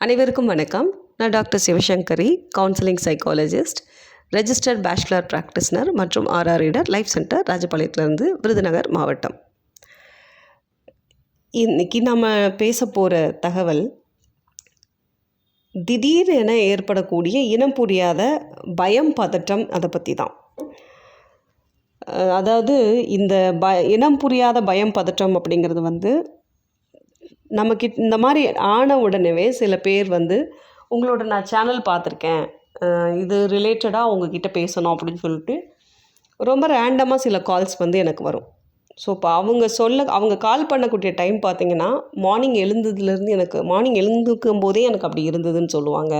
அனைவருக்கும் வணக்கம். நான் doctor Sivasankari counselling psychologist registered bachelor practitioner மற்றும் ஆர்ஆர் ரீடர் லைஃப் சென்டர் ராஜபாளையத்துலேருந்து விருதுநகர் மாவட்டம். இன்றைக்கி நம்ம பேச போகிற தகவல் திடீரென ஏற்படக்கூடிய இனம் புரியாத பயம் பதட்டம் அதை பற்றி தான். அதாவது இந்த ப இனம் புரியாத பயம் பதட்டம் அப்படிங்கிறது வந்து நமக்கு இந்த மாதிரி ஆன உடனேவே சில பேர் வந்து உங்களோட நான் சேனல் பார்த்துருக்கேன். இது ரிலேட்டடாக உங்ககிட்ட பேசணும் அப்படின்னு சொல்லிட்டு ரொம்ப ரேண்டமாக சில கால்ஸ் வந்து எனக்கு வரும். ஸோ இப்போ அவங்க சொல்ல அவங்க கால் பண்ணக்கூடிய டைம் பார்த்தீங்கன்னா மார்னிங் எழுந்ததுலேருந்து எனக்கு மார்னிங் எழுந்துக்கும் போதே எனக்கு அப்படி இருந்ததுன்னு சொல்லுவாங்க.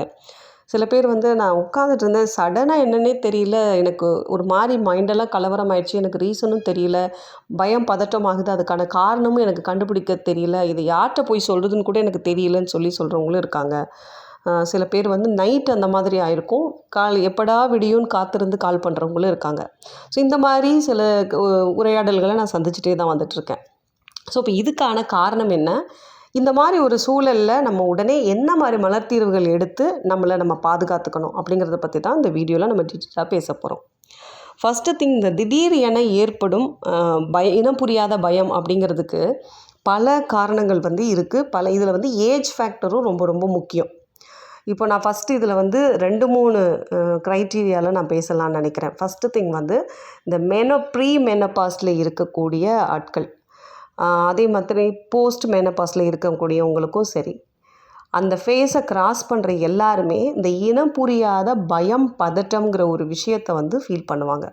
சில பேர் வந்து நான் உட்காந்துட்டு இருந்தேன். சடனாக என்னன்னே தெரியல. எனக்கு ஒரு மாதிரி மைண்டெல்லாம் கலவரம் ஆயிடுச்சு எனக்கு ரீசனும் தெரியல. பயம் பதட்டம் ஆகுது. அதுக்கான காரணமும் எனக்கு கண்டுபிடிக்க தெரியல. இது யார்கிட்ட போய் சொல்கிறதுன்னு கூட எனக்கு தெரியலன்னு சொல்லி சொல்கிறவங்களும் இருக்காங்க. சில பேர் வந்து நைட் அந்த மாதிரி ஆயிருக்கும். கால் எப்படா விடியும்னு காத்திருந்து கால் பண்ணுறவங்களும் இருக்காங்க. ஸோ இந்த மாதிரி சில உரையாடல்களை நான் சந்திச்சுட்டே தான் வந்துட்டுருக்கேன் ஸோ இப்போ இதுக்கான காரணம் என்ன? இந்த மாதிரி ஒரு சூழலில் நம்ம உடனே என்ன மாதிரி மலர்த்தீர்வுகள் எடுத்து நம்மளை நம்ம பாதுகாத்துக்கணும் அப்படிங்கிறத பற்றி தான் இந்த வீடியோவில் நம்ம டீட்டெயிலாக பேச போகிறோம் ஃபஸ்ட்டு திங் இந்த திடீர் என ஏற்படும் பய இனம் புரியாத பயம் அப்படிங்கிறதுக்கு பல காரணங்கள் வந்து இருக்குது பல இதில் வந்து ஏஜ் ஃபேக்டரும் ரொம்ப ரொம்ப முக்கியம். இப்போ நான் ஃபஸ்ட்டு இதில் வந்து ரெண்டு மூணு க்ரைட்டீரியாவில் நான் பேசலாம்னு நினைக்கிறேன். ஃபஸ்ட்டு திங் வந்து இந்த மெனோ ப்ரீ மெனப்பாஸில் இருக்கக்கூடிய ஆட்கள். அதே மாதிரி போஸ்ட் மேனப்பாஸில் இருக்கக்கூடியவங்களுக்கும் சரி. அந்த ஃபேஸை கிராஸ் பண்ணுற எல்லாருமே இந்த இனம் புரியாத பயம் பதட்டம்ங்கிற ஒரு விஷயத்தை வந்து ஃபீல் பண்ணுவாங்க.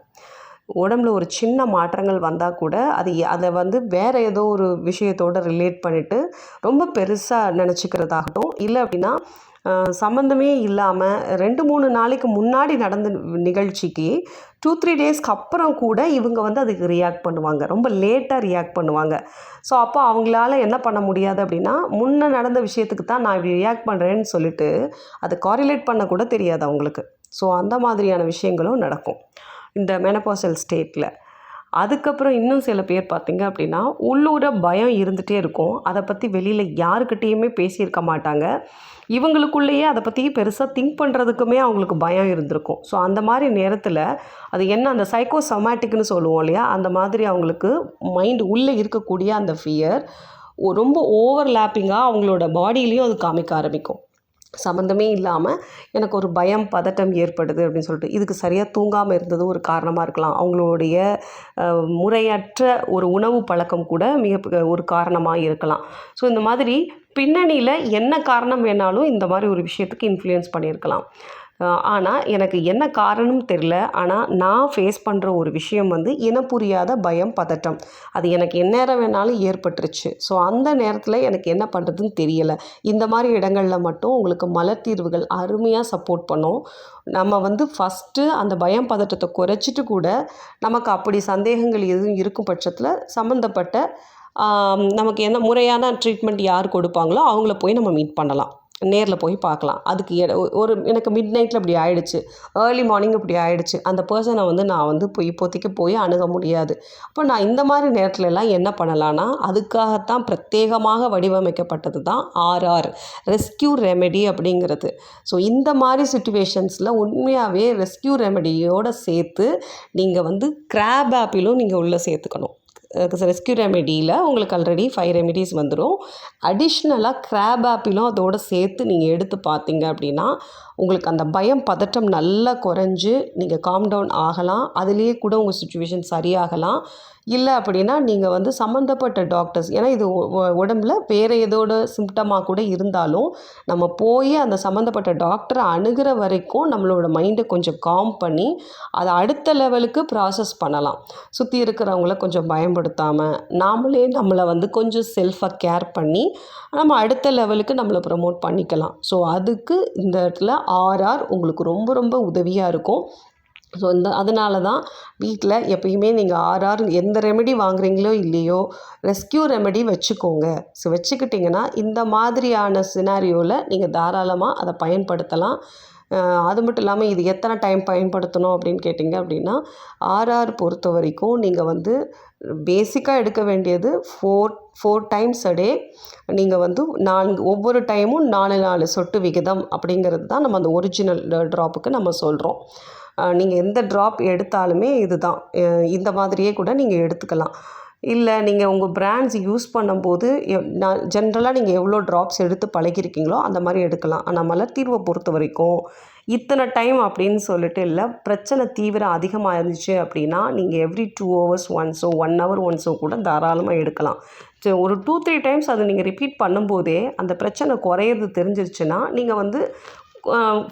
உடம்புல ஒரு சின்ன மாற்றங்கள் வந்தால் கூட அது அதை வந்து வேறு ஏதோ ஒரு விஷயத்தோட ரிலேட் பண்ணிவிட்டு ரொம்ப பெருசாக நினச்சிக்கிறதாகட்டும். இல்லை அப்படின்னா சம்மந்தமே இல்லாமல் ரெண்டு மூணு நாளைக்கு முன்னாடி நடந்த நிகழ்ச்சிக்கு டூ த்ரீ டேஸ்க்கு அப்புறம் கூட இவங்க வந்து அதுக்கு ரியாக்ட் பண்ணுவாங்க. ரொம்ப லேட்டாக ரியாக்ட் பண்ணுவாங்க. ஸோ அப்போ அவங்களால என்ன பண்ண முடியாது அப்படின்னா முன்னே நடந்த விஷயத்துக்கு தான் நான் இப்படி ரியாக்ட் பண்ணுறேன்னு சொல்லிட்டு அதை காரிலேட் பண்ண கூட தெரியாது அவங்களுக்கு. ஸோ அந்த மாதிரியான விஷயங்களும் நடக்கும். இந்த மெனபாசல் ஸ்டேட்டில் அதுக்கப்புறம் இன்னும் சில பேர் பார்த்தீங்க அப்படின்னா உள்ளூர பயம் இருந்துகிட்டே இருக்கும். அதை பற்றி வெளியில் யாருக்கிட்டேயுமே பேசியிருக்க மாட்டாங்க. இவங்களுக்குள்ளேயே அதை பற்றி பெருசாக திங்க் பண்ணுறதுக்குமே அவங்களுக்கு பயம் இருந்திருக்கும். ஸோ அந்த மாதிரி நேரத்தில் அது என்ன அந்த சைக்கோசொமேட்டிக்னு சொல்லுவோம் இல்லையா? அந்த மாதிரி அவங்களுக்கு மைண்ட் உள்ளே இருக்கக்கூடிய அந்த ஃபியர் ரொம்ப ஓவர்லேப்பிங்காக அவங்களோட பாடியிலையும் அது காமிக்க ஆரம்பிக்கும். சம்மந்தமே இல்லாமல் எனக்கு ஒரு பயம் பதட்டம் ஏற்படுது அப்படின்னு சொல்லிட்டு. இதுக்கு சரியாக தூங்காமல் இருந்தது ஒரு காரணமாக இருக்கலாம். அவங்களுடைய முறையற்ற ஒரு உணவு பழக்கம் கூட மிக ஒரு காரணமாக இருக்கலாம். ஸோ இந்த மாதிரி பின்னணியில் என்ன காரணம் வேணாலும் இந்த மாதிரி ஒரு விஷயத்துக்கு இன்ஃப்ளூயன்ஸ் பண்ணியிருக்கலாம். ஆனால் எனக்கு என்ன காரணம் தெரில ஆனால் நான் ஃபேஸ் பண்ணுற ஒரு விஷயம் வந்து இனம் புரியாத பயம் பதட்டம். அது எனக்கு எந்நேரம் வேணாலும் ஏற்பட்டுருச்சு. ஸோ அந்த நேரத்தில் எனக்கு என்ன பண்ணுறதுன்னு தெரியலை. இந்த மாதிரி இடங்களில் மட்டும் உங்களுக்கு மலர் தீர்வுகள் அருமையாக சப்போர்ட் பண்ணும். நம்ம வந்து ஃபஸ்ட்டு அந்த பயம் பதட்டத்தை குறைச்சிட்டு கூட நமக்கு அப்படி சந்தேகங்கள் எதுவும் இருக்கும் பட்சத்தில் சம்மந்தப்பட்ட நமக்கு என்ன முறையான ட்ரீட்மெண்ட் யார் கொடுப்பாங்களோ அவங்கள போய் நம்ம மீட் பண்ணலாம். நேரில் போய் பார்க்கலாம். அதுக்கு ஒரு எனக்கு மிட் நைட்டில் இப்படி ஆயிடுச்சு. ஏர்லி மார்னிங் இப்படி ஆயிடுச்சு. அந்த பர்சனை வந்து நான் வந்து போய் இப்போதைக்கு போய் அணுக முடியாது. அப்போ நான் இந்த மாதிரி நேரத்துல எல்லாம் என்ன பண்ணலான்னா அதுக்காகத்தான் பிரத்யேகமாக வடிவமைக்கப்பட்டது தான் ஆர்ஆர் ரெஸ்க்யூ ரெமெடி அப்படிங்கிறது. ஸோ இந்த மாதிரி சுச்சுவேஷன்ஸில் உண்மையாகவே ரெஸ்க்யூ ரெமெடியோடு சேர்த்து நீங்கள் வந்து கிராப் ஆப்பிலும் நீங்கள் உள்ளே சேர்த்துக்கணும். ரெஸ்க்யூ ரெமெடியில் உங்களுக்கு ஆல்ரெடி ஃபைவ் ரெமெடிஸ் வந்துடும் அடிஷ்னலாக கிராப் ஆப்பிலும் அதோடு சேர்த்து நீங்கள் எடுத்து பார்த்தீங்க அப்படின்னா உங்களுக்கு அந்த பயம் பதட்டம் நல்லா குறைஞ்சு நீங்கள் காம் டவுன் ஆகலாம். அதுலேயே கூட உங்கள் சுச்சுவேஷன் சரியாகலாம். இல்லை அப்படின்னா நீங்கள் வந்து சம்மந்தப்பட்ட டாக்டர்ஸ் ஏன்னா இது உடம்புல வேறு ஏதோட சிம்டமாக கூட இருந்தாலும் நம்ம போய் அந்த சம்மந்தப்பட்ட டாக்டரை அணுகிற வரைக்கும் நம்மளோட மைண்டை கொஞ்சம் காம் பண்ணி அதை அடுத்த லெவலுக்கு ப்ராசஸ் பண்ணலாம். சுற்றி இருக்கிறவங்கள கொஞ்சம் பயன்படுத்தாமல் நாமளே நம்மளை வந்து கொஞ்சம் செல்ஃபாக கேர் பண்ணி நம்ம அடுத்த லெவலுக்கு நம்மளை ப்ரமோட் பண்ணிக்கலாம். ஸோ அதுக்கு இந்த இடத்துல ஆர்ஆர் உங்களுக்கு ரொம்ப ரொம்ப உதவியாக இருக்கும். ஸோ இந்த அதனால தான் வீட்டில் எப்பயுமே நீங்கள் ஆர்ஆர் எந்த ரெமெடி வாங்குறீங்களோ இல்லையோ ரெஸ்க்யூ ரெமெடி வச்சுக்கோங்க. ஸோ வச்சுக்கிட்டிங்கன்னா இந்த மாதிரியான சினாரியோவில் நீங்கள் தாராளமாக அதை பயன்படுத்தலாம். அது மட்டும் இல்லாமல் இது எத்தனை டைம் பயன்படுத்தணும் அப்படின்னு கேட்டிங்க அப்படின்னா ஆர்ஆர் பொறுத்த வரைக்கும் நீங்கள் வந்து பேசிக்காக எடுக்க வேண்டியது four four times a day நீங்கள் வந்து நான்கு ஒவ்வொரு டைமும் நாலு நாலு சொட்டு விகிதம் அப்படிங்கிறது தான் நம்ம அந்த ஒரிஜினல் ட்ராப்புக்கு நம்ம சொல்கிறோம் நீங்கள் எந்த ட்ராப் எடுத்தாலுமே இதுதான். தான் இந்த மாதிரியே கூட நீங்கள் எடுத்துக்கலாம். இல்லை நீங்கள் உங்கள் பிராண்ட்ஸ் யூஸ் பண்ணும்போது நான் ஜென்ரலாக நீங்கள் எவ்வளோ ட்ராப்ஸ் எடுத்து பழகிருக்கீங்களோ அந்த மாதிரி எடுக்கலாம். ஆனால் மலர்தீர்வை பொறுத்த வரைக்கும் இத்தனை டைம் அப்படின்னு சொல்லிட்டு இல்லை பிரச்சனை தீவிரம் அதிகமாக இருந்துச்சு அப்படின்னா நீங்கள் எவ்ரி டூ ஹவர்ஸ் ஒன்ஸோ ஒன் ஹவர் ஒன்ஸோ கூட தாராளமாக எடுக்கலாம். ஸோ ஒரு டூ த்ரீ டைம்ஸ் அதை நீங்கள் ரிப்பீட் பண்ணும்போதே அந்த பிரச்சனை குறையிறது தெரிஞ்சிருச்சுன்னா நீங்கள் வந்து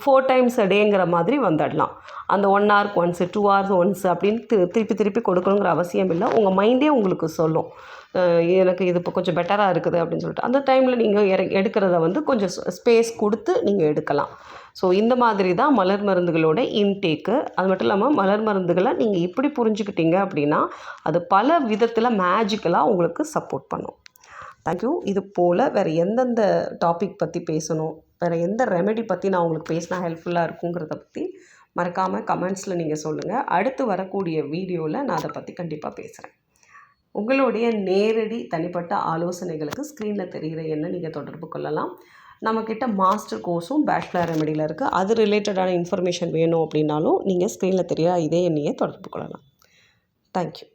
ஃபோர் டைம்ஸ் அ டேங்கிற மாதிரி வந்துடலாம். அந்த ஒன் ஹவருக்கு ஒன்ஸு டூ ஹவர்ஸ் ஒன்ஸ் அப்படின்னு திரு திருப்பி திருப்பி கொடுக்கணுங்கிற அவசியம் இல்லை. உங்கள் மைண்டே உங்களுக்கு சொல்லும். எனக்கு இது இப்போ கொஞ்சம் பெட்டராக இருக்குது அப்படின்னு சொல்லிட்டு. அந்த டைமில் நீங்கள் எடுக்கிறத வந்து கொஞ்சம் ஸ்பேஸ் கொடுத்து நீங்கள் எடுக்கலாம். ஸோ இந்த மாதிரி தான் மலர் மருந்துகளோட இன்டேக்கு அது மட்டும் இல்லாமல் மலர் மருந்துகளை நீங்கள் இப்படி புரிஞ்சுக்கிட்டீங்க அப்படின்னா அது பல விதத்தில் மேஜிக்கலாக உங்களுக்கு சப்போர்ட் பண்ணும். தேங்க்யூ இது போல் வேறு எந்தெந்த டாபிக் பற்றி பேசணும்? வேறு எந்த ரெமெடி பற்றி நான் உங்களுக்கு பேசினா ஹெல்ப்ஃபுல்லாக இருக்குங்கிறத பற்றி மறக்காமல் கமெண்ட்ஸில் நீங்கள் சொல்லுங்கள் அடுத்து வரக்கூடிய வீடியோவில் நான் அதை பற்றி கண்டிப்பாக பேசுகிறேன் உங்களுடைய நேரடி தனிப்பட்ட ஆலோசனைகளுக்கு ஸ்க்ரீனில் தெரிகிற என்ன நீங்கள் தொடர்பு கொள்ளலாம். நம்மக்கிட்ட மாஸ்டர் கோர்ஸும் பேச்சுலர் ரெமெடியில் இருக்குது அது ரிலேட்டடான இன்ஃபர்மேஷன் வேணும் அப்படின்னாலும் நீங்கள் ஸ்க்ரீனில் தெரிகிற இதே எண்ணையே தொடர்பு கொள்ளலாம். தேங்க்யூ